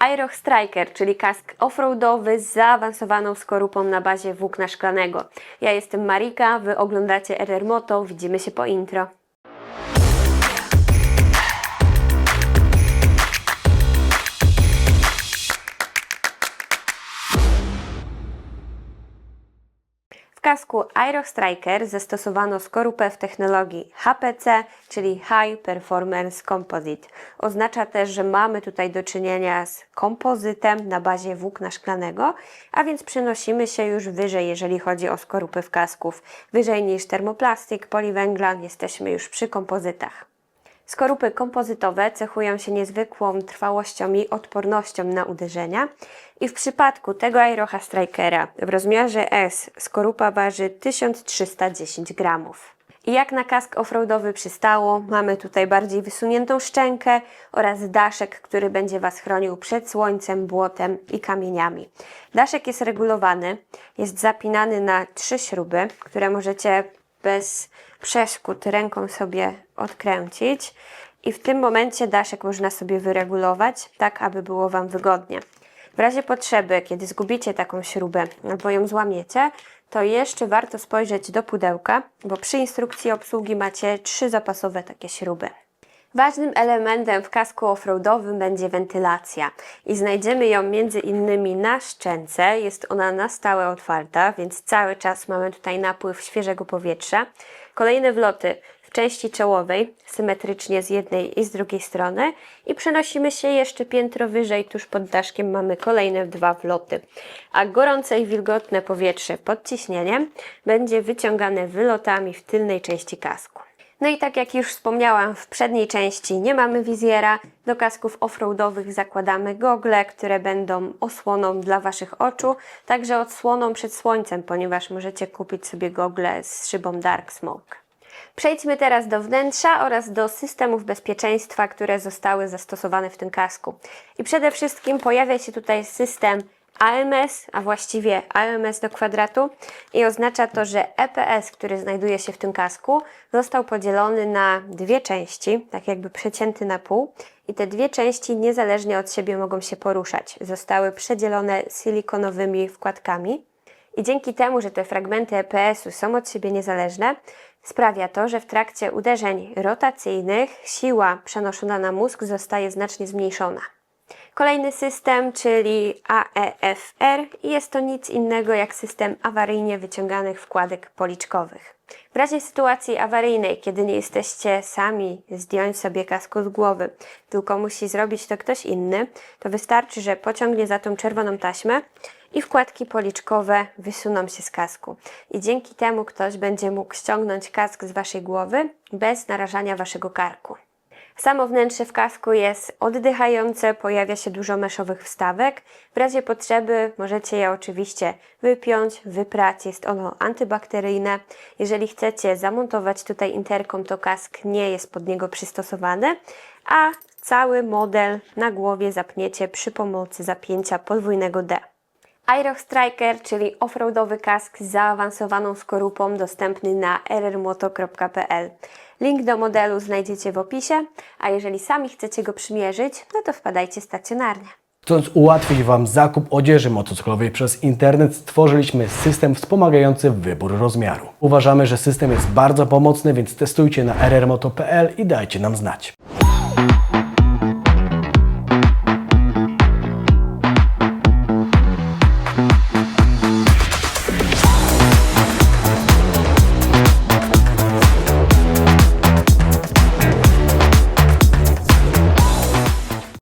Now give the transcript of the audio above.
Aerox Striker, czyli kask offroadowy z zaawansowaną skorupą na bazie włókna szklanego. Ja jestem Marika, wy oglądacie RR Moto, widzimy się po intro. Kasku Aerox Striker zastosowano skorupę w technologii HPC, czyli High Performance Composite. Oznacza też, że mamy tutaj do czynienia z kompozytem na bazie włókna szklanego, a więc przenosimy się już wyżej, jeżeli chodzi o skorupy w kasków. Wyżej niż termoplastik, poliwęglan, jesteśmy już przy kompozytach. Skorupy kompozytowe cechują się niezwykłą trwałością i odpornością na uderzenia. I w przypadku tego Aerocha Strikera w rozmiarze S skorupa waży 1310 gramów. I jak na kask offroadowy przystało, mamy tutaj bardziej wysuniętą szczękę oraz daszek, który będzie Was chronił przed słońcem, błotem i kamieniami. Daszek jest regulowany, jest zapinany na trzy śruby, które możecie bez przeszkód ręką sobie odkręcić i w tym momencie daszek można sobie wyregulować tak, aby było Wam wygodnie. W razie potrzeby, kiedy zgubicie taką śrubę albo ją złamiecie, to jeszcze warto spojrzeć do pudełka, bo przy instrukcji obsługi macie trzy zapasowe takie śruby. Ważnym elementem w kasku offroadowym będzie wentylacja i znajdziemy ją między innymi na szczęce. Jest ona na stałe otwarta, więc cały czas mamy tutaj napływ świeżego powietrza. Kolejne wloty w części czołowej, symetrycznie z jednej i z drugiej strony i przenosimy się jeszcze piętro wyżej, tuż pod daszkiem mamy kolejne dwa wloty. A gorące i wilgotne powietrze pod ciśnieniem będzie wyciągane wylotami w tylnej części kasku. No i tak jak już wspomniałam, w przedniej części nie mamy wizjera. Do kasków offroadowych zakładamy gogle, które będą osłoną dla Waszych oczu, także odsłoną przed słońcem, ponieważ możecie kupić sobie gogle z szybą Dark Smoke. Przejdźmy teraz do wnętrza oraz do systemów bezpieczeństwa, które zostały zastosowane w tym kasku. I przede wszystkim pojawia się tutaj system AMS, a właściwie AMS do kwadratu i oznacza to, że EPS, który znajduje się w tym kasku, został podzielony na dwie części, tak jakby przecięty na pół i te dwie części niezależnie od siebie mogą się poruszać. Zostały przedzielone silikonowymi wkładkami i dzięki temu, że te fragmenty EPS-u są od siebie niezależne, sprawia to, że w trakcie uderzeń rotacyjnych siła przenoszona na mózg zostaje znacznie zmniejszona. Kolejny system, czyli AEFR jest to nic innego jak system awaryjnie wyciąganych wkładek policzkowych. W razie sytuacji awaryjnej, kiedy nie jesteście sami zdjąć sobie kasku z głowy, tylko musi zrobić to ktoś inny, to wystarczy, że pociągnie za tą czerwoną taśmę i wkładki policzkowe wysuną się z kasku. I dzięki temu ktoś będzie mógł ściągnąć kask z waszej głowy bez narażania waszego karku. Samo wnętrze w kasku jest oddychające, pojawia się dużo meszowych wstawek. W razie potrzeby możecie je oczywiście wypiąć, wyprać, jest ono antybakteryjne. Jeżeli chcecie zamontować tutaj interkom, to kask nie jest pod niego przystosowany, a cały model na głowie zapniecie przy pomocy zapięcia podwójnego D. Aerox Striker, czyli offroadowy kask z zaawansowaną skorupą dostępny na rrmoto.pl. Link do modelu znajdziecie w opisie, a jeżeli sami chcecie go przymierzyć, no to wpadajcie stacjonarnie. Chcąc ułatwić Wam zakup odzieży motocyklowej przez internet, stworzyliśmy system wspomagający wybór rozmiaru. Uważamy, że system jest bardzo pomocny, więc testujcie na rrmoto.pl i dajcie nam znać.